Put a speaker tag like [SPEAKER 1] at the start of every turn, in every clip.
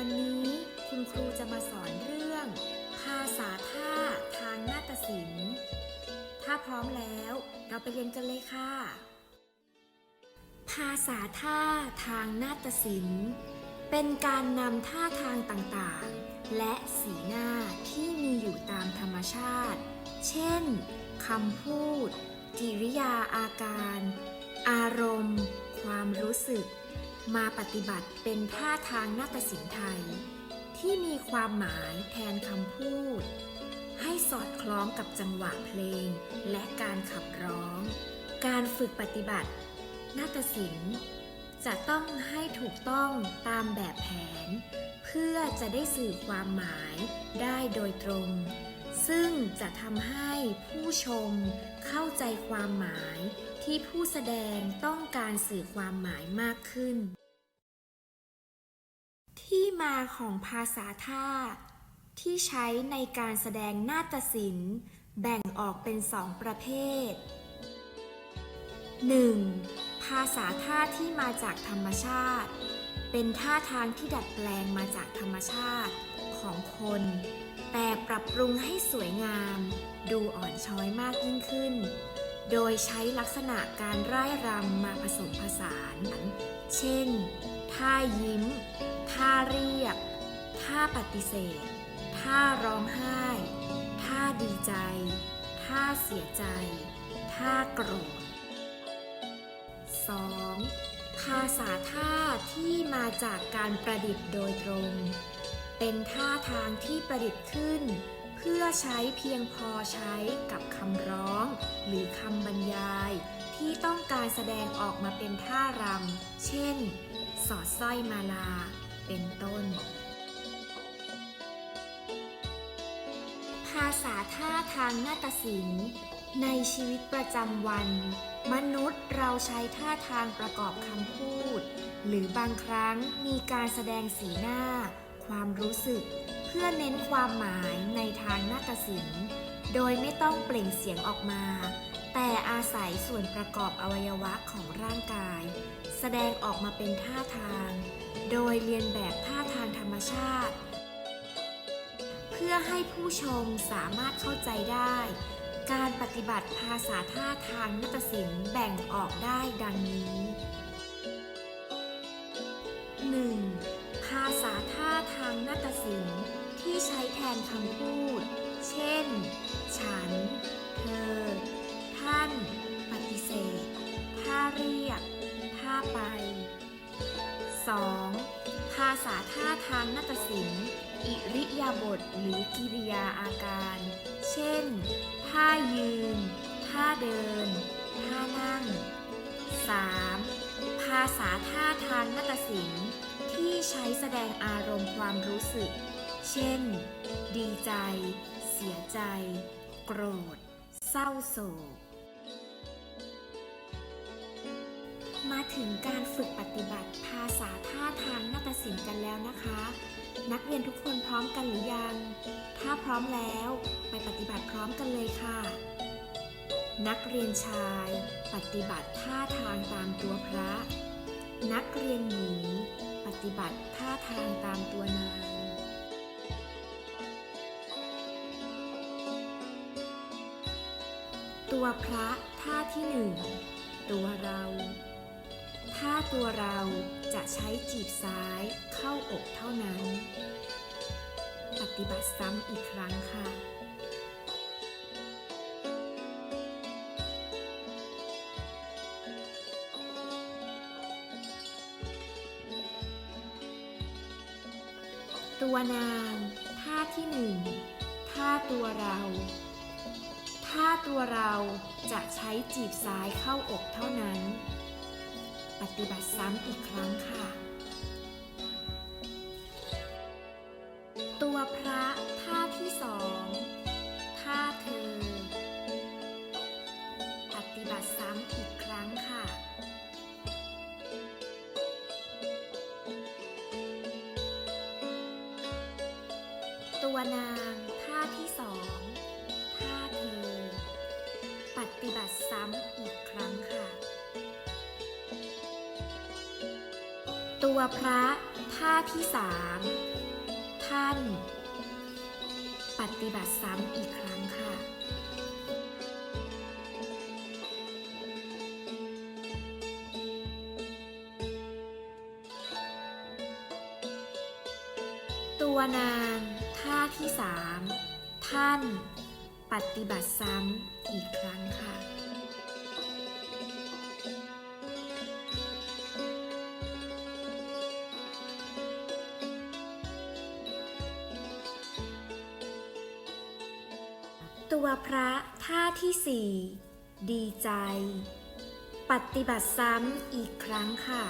[SPEAKER 1] วันนี้คุณครูจะมาสอนเรื่อง ภาษาท่าทางนาฏศิลป์ ถ้าพร้อมแล้วเราไปเรียนกันเลยค่ะ ภาษาท่าทางนาฏศิลป์ เป็นการนำท่าทางต่างๆ และสีหน้าที่มีอยู่ตามธรรมชาติ เช่นคำพูด กิริยาอาการ อารมณ์ ความรู้สึก มาปฏิบัติเป็นท่าทางนาฏศิลป์ไทย ที่มีความหมายแทนคำพูด ให้สอดคล้องกับจังหวะเพลง และการขับร้อง การฝึกปฏิบัตินาฏศิลป์จะต้องให้ถูกต้องตามแบบแผน เพื่อจะได้สื่อความหมายได้โดยตรง ซึ่งจะทำให้ผู้ชมเข้าใจความหมายที่ผู้แสดงต้องการสื่อความหมายมากขึ้น ที่มาของภาษาท่า ที่ใช้ในการแสดงนาฏศิลป์ แบ่งออกเป็นสองประเภท 1. ภาษาท่าที่มาจากธรรมชาติ เป็นท่าทางที่ดัดแปลงมาจากธรรมชาติของคน แต่ปรับปรุงให้สวยงาม ดูอ่อนช้อยมากยิ่งขึ้น โดยใช้ลักษณะการร่ายรำมาผสมผสาน เช่น ท่ายิ้ม ท่าเรียก ท่าปฏิเสธ ท่าร้องไห้ ท่าดีใจ ท่าเสียใจ ท่าโกรธ 2. ภาษาท่าที่มาจากการประดิษฐ์โดยตรง เป็นท่าทางที่ประดิษฐ์ขึ้น เพื่อใช้เพียงพอใช้กับคำร้อง หรือคำบรรยาย ที่ต้องการแสดงออกมาเป็นท่ารำ เช่น สอดสร้อยมาลา เป็นต้น ภาษาท่าทางนาฏศิลป์ ในชีวิตประจำวัน มนุษย์เราใช้ท่าทางประกอบคำพูด หรือบางครั้งมีการแสดงสีหน้า ความรู้สึก เพื่อเน้นความหมายในทางนาฏศิลป์ โดยไม่ต้องเปล่งเสียงออกมา แต่อาศัยส่วนประกอบอวัยวะของร่างกาย แสดงออกมาเป็นท่าทาง โดยเรียนแบบท่าทางธรรมชาติ เพื่อให้ผู้ชมสามารถเข้าใจได้ การปฏิบัติภาษาท่าทางนาฏศิลป์แบ่งออกได้ดังนี้ 1. าษาท่าทางนาฏศิลป์ที่ใช้แทนคำพูด เช่น ฉัน เธอ ท่าน ปฏิเสธท่าเรียกท่าไป 2. ภาษาท่าทางนาฏศิลป์ อิริยาบถหรือกิริยาอาการ เช่น ท่ายืน ท่าเดิน ท่านั่ง 3. ภาษาท่าทางนาฏศิลป์ ที่ใช้แสดงอารมณ์ความรู้สึก เช่น ดีใจ เสียใจ โกรธ เศร้าโศก มาถึงการฝึกปฏิบัติภาษาท่าทางนาฏศิลป์กันแล้วนะคะ นักเรียนทุกคนพร้อมกันหรือยัง ถ้าพร้อมแล้วไปปฏิบัติพร้อมกันเลยค่ะ นักเรียนชาย ปฏิบัติท่าทางตามตัวพระ นักเรียนหญิง ปฏิบัติท่าทางตามตัวนางตัวพระท่าที่หนึ่งตัวเราถ้าตัวเราจะใช้จีบซ้ายเข้าอกเท่านั้น ปฏิบัติซ้ำอีกครั้งค่ะ ตัวนางท่าที่หนึ่งท่าตัวเราท่าตัวเราจะใช้จีบซ้ายเข้าอกเท่านั้น ปฏิบัติซ้ำอีกครั้งค่ะ ตัวพระท่าที่สอง วนางท่าที่สองท่าเธอ ปฏิบัติซ้ำอีกครั้งค่ะ ตัวพระท่าที่สามท่าน ปฏิบัติซ้ำอีกครั้งค่ะ ตัวนาง ท่าที่สามท่านปฏิบัติซ้ำอีกครั้งค่ะ ตัวพระท่าที่สี่ดีใจ ปฏิบัติซ้ำอีกครั้งค่ะ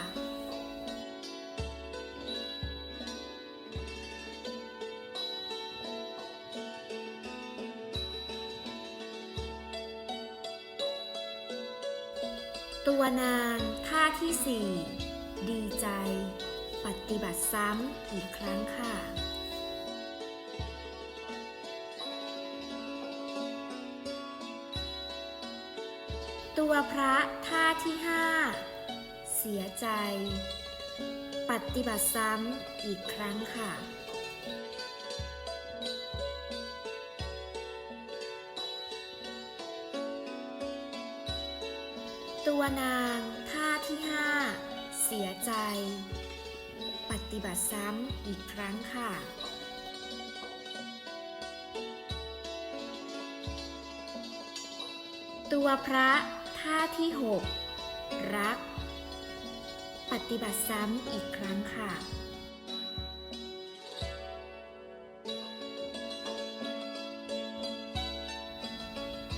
[SPEAKER 1] ตัวนางท่าที่สี่ดีใจ ปฏิบัติซ้ำอีกครั้งค่ะ ตัวพระท่าที่ห้าเสียใจ ปฏิบัติซ้ำอีกครั้งค่ะ วนางท่าที่ห้าเสียใจ ปฏิบัติซ้ำอีกครั้งค่ะตัวพระท่าที่หกรัก ปฏิบัติซ้ำอีกครั้งค่ะ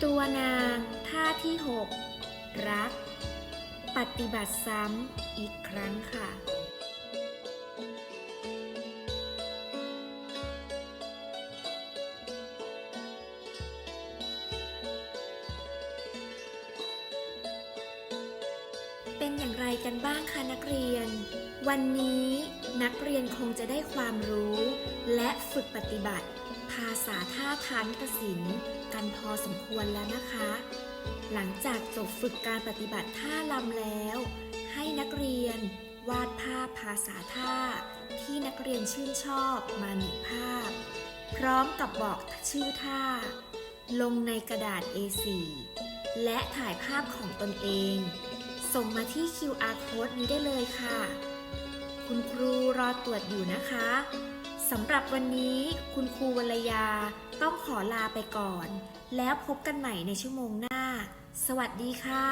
[SPEAKER 1] ตัวนางท่าที่หกรัก ปฏิบัติซ้ำอีกครั้งค่ะ เป็นอย่างไรกันบ้างคะนักเรียน วันนี้นักเรียนคงจะได้ความรู้ และฝึกปฏิบัติ ภาษาท่าทางกสินกันพอสมควรแล้วนะคะ หลังจากจบฝึกการปฏิบัติท่าลำแล้ว ให้นักเรียน วาดภาพภาษาท่า ที่นักเรียนชื่นชอบมาหนึ่งภาพ พร้อมกับบอกชื่อท่า ลงในกระดาษ A4 และถ่ายภาพของตนเอง ส่งมาที่ QR code นี้ได้เลยค่ะ คุณครูรอตรวจอยู่นะคะสำหรับวันนี้คุณครูวรยาต้องขอลาไปก่อน แล้วพบกันใหม่ในชั่วโมงหน้า สวัสดีค่ะ